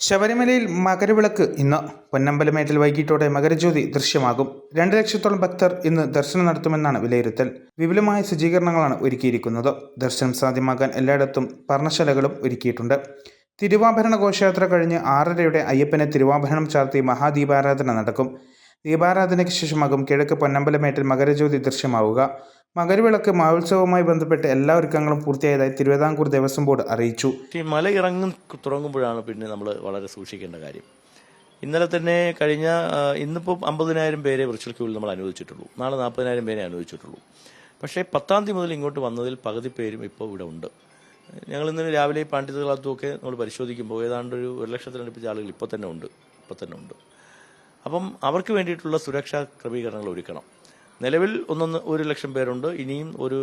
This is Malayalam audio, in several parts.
ശബരിമലയിൽ മകരവിളക്ക് ഇന്ന് പൊന്നമ്പലമേട്ടിൽ വൈകിട്ടോടെ മകരജ്യോതി ദൃശ്യമാകും. രണ്ട് ലക്ഷത്തോളം ഭക്തർ ഇന്ന് ദർശനം നടത്തുമെന്നാണ് വിലയിരുത്തൽ. വിപുലമായ സജ്ജീകരണങ്ങളാണ് ഒരുക്കിയിരിക്കുന്നത്. ദർശനം സാധ്യമാകാൻ എല്ലായിടത്തും പർണശാലകളും ഒരുക്കിയിട്ടുണ്ട്. തിരുവാഭരണ ഘോഷയാത്ര കഴിഞ്ഞ് ആറരയുടെ അയ്യപ്പനെ തിരുവാഭരണം ചാർത്തി മഹാദീപാരാധന നടക്കും. ദീപാരാധനയ്ക്ക് ശേഷമാകും കിഴക്ക് പൊന്നമ്പലമേട്ടിൽ മകരജ്യോതി ദൃശ്യമാവുക. മകരവിളക്ക് മഹോത്സവവുമായി ബന്ധപ്പെട്ട് എല്ലാ ഒരുക്കങ്ങളും പൂർത്തിയായതായി തിരുവിതാംകൂർ ദേവസ്വം ബോർഡ് അറിയിച്ചു. ഈ മല ഇറങ്ങും തുടങ്ങുമ്പോഴാണ് പിന്നെ നമ്മൾ വളരെ സൂക്ഷിക്കേണ്ട കാര്യം. ഇന്നലെ തന്നെ കഴിഞ്ഞ ഇന്നിപ്പോൾ അമ്പതിനായിരം പേരെ വിർച്വൽ ക്യൂവിൽ നമ്മൾ അനുവദിച്ചിട്ടുള്ളൂ. നാളെ നാൽപ്പതിനായിരം പേരെ അനുവദിച്ചിട്ടുള്ളൂ. പക്ഷേ പത്താം തീയതി മുതൽ ഇങ്ങോട്ട് വന്നതിൽ പകുതി പേരും ഇപ്പോൾ ഇവിടെ ഉണ്ട്. ഞങ്ങൾ ഇന്നലെ രാവിലെ ഒക്കെ നമ്മൾ പരിശോധിക്കുമ്പോൾ ഏതാണ്ട് ഒരു ഒരു ലക്ഷത്തിനടുപ്പിച്ച ആളുകൾ ഇപ്പോൾ തന്നെ ഉണ്ട്. ഇപ്പോൾ തന്നെ ഉണ്ട്. അപ്പം അവർക്ക് വേണ്ടിയിട്ടുള്ള സുരക്ഷാ ക്രമീകരണങ്ങൾ ഒരുക്കണം. നിലവിൽ ഒന്നൊന്ന് ഒരു ലക്ഷം പേരുണ്ട് ഇനിയും ഒരു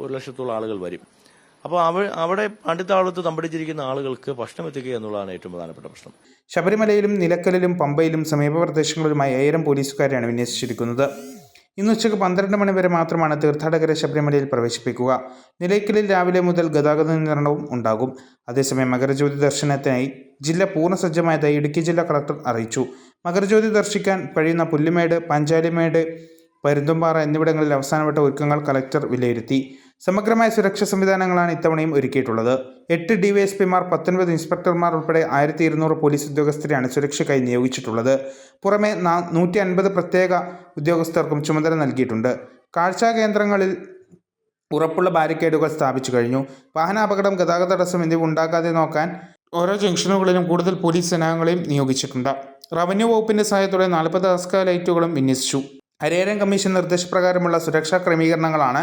ഒരു ലക്ഷത്തോളം ആളുകൾ വരും. അപ്പോൾ അവ അവിടെ പാണ്ഡിത്താവളത്ത് തമ്പടിച്ചിരിക്കുന്ന ആളുകൾക്ക് ഭക്ഷണം എത്തിക്കുക എന്നുള്ളതാണ് ഏറ്റവും പ്രധാനപ്പെട്ട പ്രശ്നം. ശബരിമലയിലും നിലക്കലിലും പമ്പയിലും സമീപ പ്രദേശങ്ങളിലുമായി ഏഴരം പോലീസുകാരെയാണ് വിന്യസിച്ചിരിക്കുന്നത്. ഇന്ന് ഉച്ചയ്ക്ക് പന്ത്രണ്ട് മണി വരെ മാത്രമാണ് തീർത്ഥാടകരെ ശബരിമലയിൽ പ്രവേശിപ്പിക്കുക. നിലയ്ക്കലിൽ രാവിലെ മുതൽ ഗതാഗത നിയന്ത്രണവും ഉണ്ടാകും. അതേസമയം മകരജ്യോതി ദർശനത്തിനായി ജില്ല പൂർണ സജ്ജമായതായി ഇടുക്കി ജില്ലാ കളക്ടർ അറിയിച്ചു. മകരജ്യോതി ദർശിക്കാൻ കഴിയുന്ന പുല്ലുമേട് പഞ്ചാലിമേട് പരുന്തുംപാറ എന്നിവിടങ്ങളിൽ അവസാനവട്ട ഒരുക്കങ്ങൾ കലക്ടർ വിലയിരുത്തി. സമഗ്രമായ സുരക്ഷാ സംവിധാനങ്ങളാണ് ഇത്തവണയും ഒരുക്കിയിട്ടുള്ളത്. എട്ട് ഡിവൈഎസ്പിമാർ പത്തൊൻപത് ഇൻസ്പെക്ടർമാർ ഉൾപ്പെടെ ആയിരത്തി ഇരുന്നൂറ് പോലീസ് ഉദ്യോഗസ്ഥരെയാണ് സുരക്ഷയ്ക്കായി നിയോഗിച്ചിട്ടുള്ളത്. പുറമെ നൂറ്റി അൻപത് പ്രത്യേക ഉദ്യോഗസ്ഥർക്കും ചുമതല നൽകിയിട്ടുണ്ട്. കാഴ്ചാ കേന്ദ്രങ്ങളിൽ ഉറപ്പുള്ള ബാരിക്കേഡുകൾ സ്ഥാപിച്ചു കഴിഞ്ഞു. വാഹനാപകടം ഗതാഗത തടസ്സം എന്നിവ ഉണ്ടാകാതെ നോക്കാൻ ഓരോ ജംഗ്ഷനുകളിലും കൂടുതൽ പോലീസ് സേനാംഗങ്ങളെയും നിയോഗിച്ചിട്ടുണ്ട്. റവന്യൂ വകുപ്പിന്റെ സഹായത്തോടെ നാൽപ്പത് അസ്ക ലൈറ്റുകളും വിന്യസിച്ചു. ഹരിഹരൻ കമ്മീഷൻ നിർദ്ദേശപ്രകാരമുള്ള സുരക്ഷാ ക്രമീകരണങ്ങളാണ്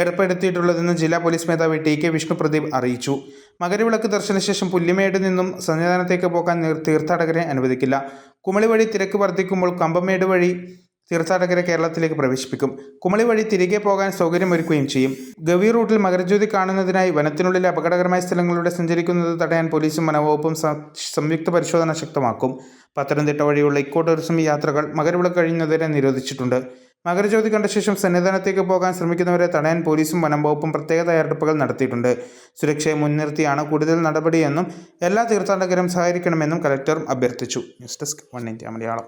ഏർപ്പെടുത്തിയിട്ടുള്ളതെന്ന് ജില്ലാ പോലീസ് മേധാവി ടി കെ വിഷ്ണു പ്രദീപ് അറിയിച്ചു. മകരവിളക്ക് ദർശനശേഷം പുല്ലിമേട് നിന്നും സന്നിധാനത്തേക്ക് പോകാൻ തീർത്ഥാടകരെ അനുവദിക്കില്ല. കുമളി വഴി തിരക്ക് വർദ്ധിക്കുമ്പോൾ കമ്പമേട് വഴി തീർത്ഥാടകരെ കേരളത്തിലേക്ക് പ്രവേശിപ്പിക്കും. കുമളി വഴി തിരികെ പോകാൻ സൗകര്യമൊരുക്കുകയും ചെയ്യും. ഗവി റൂട്ടിൽ മകരജ്യോതി കാണുന്നതിനായി വനത്തിനുള്ളിലെ അപകടകരമായ സ്ഥലങ്ങളിലൂടെ സഞ്ചരിക്കുന്നത് തടയാൻ പോലീസും വനവകുപ്പും സംയുക്ത പരിശോധന ശക്തമാക്കും. പത്തനംതിട്ട വഴിയുള്ള ഇക്കോ ടൂറിസം യാത്രകൾ മകരവിളക്ക് കഴിഞ്ഞതിനെ നിരോധിച്ചിട്ടുണ്ട്. മകരജ്യോതി കണ്ട ശേഷം സന്നിധാനത്തേക്ക് പോകാൻ ശ്രമിക്കുന്നവരെ തടയാൻ പോലീസും വനം വകുപ്പും പ്രത്യേക തയ്യാറെടുപ്പുകൾ നടത്തിയിട്ടുണ്ട്. സുരക്ഷയെ മുൻനിർത്തിയാണ് കൂടുതൽ നടപടിയെന്നും എല്ലാ തീർത്ഥാടകരും സഹകരിക്കണമെന്നും കലക്ടർ അഭ്യർത്ഥിച്ചു. News desk one India Malayalam.